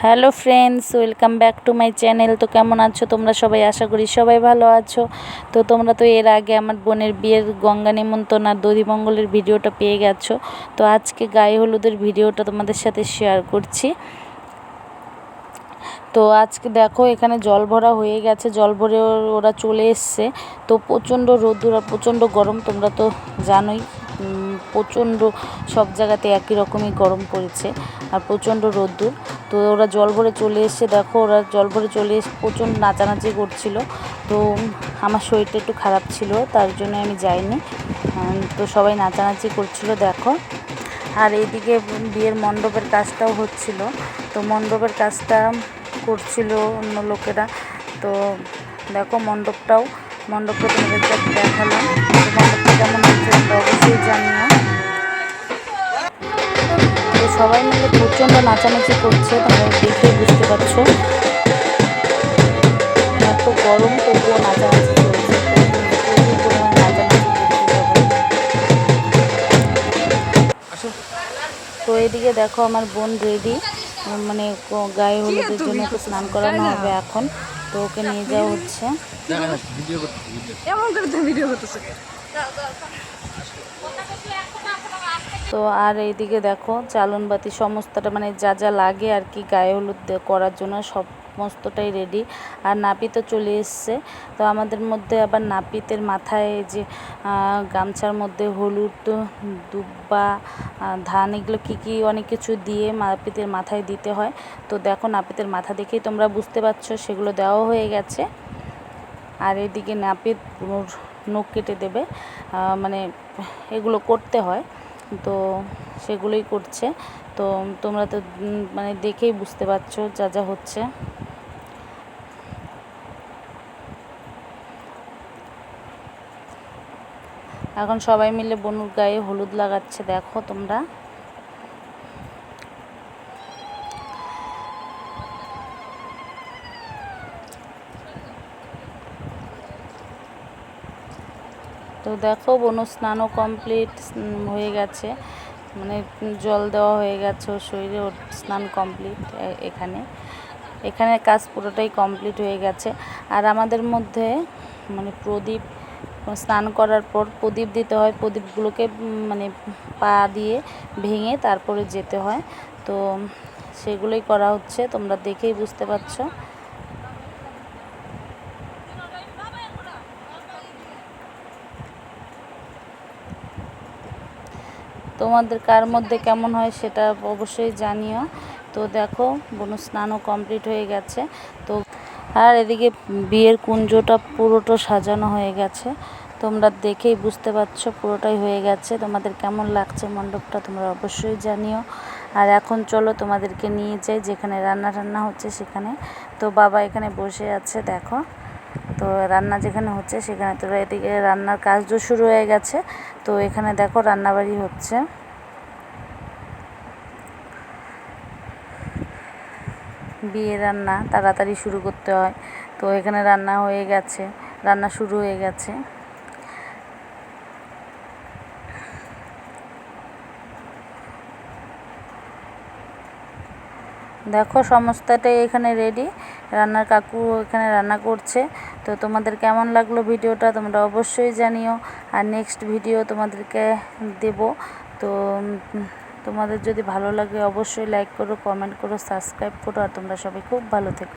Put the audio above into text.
Hello friends, welcome back to my channel. তো কেমন আছো তোমরা সবাই? আশা করি সবাই ভালো আছো। তো তোমরা তো এর আগে আমার বোনের বিয়ের গঙ্গা নিমন্ত্রণ আর দধিমঙ্গলের ভিডিওটা পেয়ে গেছো। তো আজকে গায়ে হলুদের ভিডিওটা তোমাদের সাথে শেয়ার করছি। তো আজকে দেখো, এখানে জল ভরা হয়ে গেছে। জল ভরে ওর- চলে এসছে। তো প্রচণ্ড রোদ্দুর আর প্রচণ্ড গরম, তোমরা তো জানোই। প্রচণ্ড সব জায়গাতে একই রকমই গরম পড়েছে আর প্রচণ্ড রোদ্দুর। তো ওরা জল ভরে চলে এসছে। দেখো, ওরা জল ভরে চলে এসে প্রচণ্ড নাচানাচি করছিল। তো আমার শরীরটা একটু খারাপ ছিল, তার জন্য আমি যাইনি। তো সবাই নাচানাচি করছিল, দেখো। আর এইদিকে বিয়ের মণ্ডপের কাজটাও হচ্ছিল। তো মণ্ডপের কাজটা করছিল অন্য লোকেরা। তো দেখো মণ্ডপটাও, মণ্ডপটা তোমাদেরকে দেখালাম। সবাই মিলে প্রচণ্ড নাচানাচি করছে তোমরা দেখে বুঝতে পারছ। এত গরম তবুও নাচানাচি চলছে। তো এদিকে দেখো আমার বোন রেডি। মানে গায়ে হলুদের জন্য একটু স্নান করানো হবে এখন। তো ওকে নিয়ে যাওয়া হচ্ছে। এমন করে ভিডিও করতেছে। তো আর এইদিকে দেখো চালন বাতি সমস্তটা মানে যা যা লাগে আর কি গায়ে হলুদ করার জন্য সমস্তটাই রেডি আর নাপিত তো চলে এসছে। তো আমাদের মধ্যে আবার নাপিতের মাথায় যে গামছার মধ্যে হলুদ, দুব্বা ধান, এগুলো কী কী অনেক কিছু দিয়ে নাপিতের মাথায় দিতে হয়। তো দেখো নাপিতের মাথা দেখেই তোমরা বুঝতে পারছ, সেগুলো দেওয়া হয়ে গেছে। আর এদিকে নাপিত নখ কেটে দেবে। মানে এগুলো করতে হয়। তো সেগুলোই করছে। তো তোমরা তো মানে দেখেই বুঝতে পারছ যা যা হচ্ছে। এখন সবাই মিলে বনুর গায়ে হলুদ লাগাচ্ছে, দেখো তোমরা। তো দেখো বনু স্নানও কমপ্লিট হয়ে গেছে। মানে জল দেওয়া হয়ে গেছে ওর শরীরে, ওর স্নান কমপ্লিট এখানে। এখানে কাজ পুরোটাই কমপ্লিট হয়ে গেছে। আর আমাদের মধ্যে মানে প্রদীপ স্নান করার পর প্রদীপ দিতে হয়। প্রদীপগুলোকে মানে পা দিয়ে ভেঙে তারপরে যেতে হয়। তো সেগুলোই করা হচ্ছে। তোমরা দেখেই বুঝতে পারছ। তোমাদের কার মধ্যে কেমন হয় সেটা অবশ্যই জানিও। তো দেখো, বনু স্নানও কমপ্লিট হয়ে গেছে। তো আর এদিকে বিয়ের কুঞ্জটা পুরোটা সাজানো হয়ে গেছে। তোমরা দেখেই বুঝতে পারছ, পুরোটাই হয়ে গেছে। তোমাদের কেমন লাগছে মণ্ডপটা তোমরা অবশ্যই জানিও। আর এখন চলো তোমাদেরকে নিয়ে যাই, যেখানে রান্না টান্না হচ্ছে সেখানে। তো বাবা এখানে বসে আছে, দেখো। তো রান্না যেখানে হচ্ছে সেখানে। তো এদিকে রান্নার কাজও শুরু হয়ে গেছে। তো এখানে দেখো রান্নাবাড়ি হচ্ছে। বিয়ে রান্না তাড়াতাড়ি শুরু করতে হয়। তো এখানে রান্না হয়ে গেছে। রান্না শুরু হয়ে গেছে। দেখো সমস্তটাই এখানে রেডি রান্নার কাকু এখানে রান্না করছে। তো তোমাদের কেমন লাগল ভিডিওটা তোমরা অবশ্যই জানিও। আর নেক্সট ভিডিও তোমাদেরকে দেব। তো তোমাদের যদি ভালো লাগে অবশ্যই লাইক করো কমেন্ট করো সাবস্ক্রাইব করো, আর তোমরা সবাই খুব ভালো থেকো।